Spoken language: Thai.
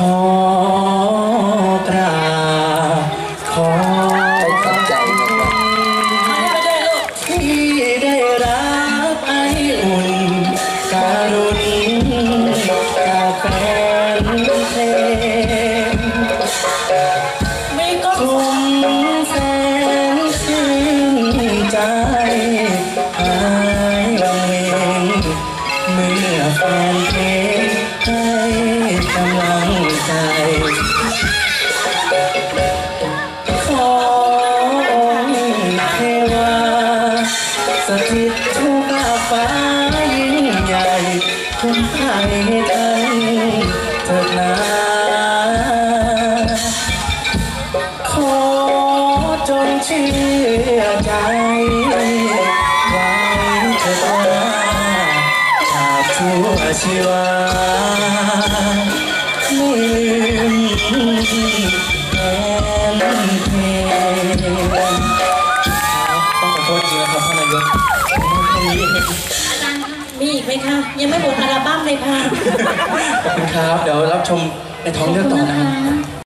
อกราบขอข้าใจที่ได้รับไออุ่นการุณจาแฟนเพลงมีก็กลุ่มแฟนชื่นใจหายวังเวงเมื่อแฟนเพลง สถิตทุกาฟ้ายิ่งใหญ่คุ้มภัยทันเถิดนาขอจงเชื่อใจไว้เถิดว่าชาติชั่วชีวาไม่ลืมแฟนเพลง ต้องขอโทษจริงนะครับท่านนายกไม่มีมีอีกไหมคะยังไม่หมดอัลบั้มเลยค่ะ ขอบคุณครับ เดี๋ยวรับชมในท้องเรื่องต่อนะครับ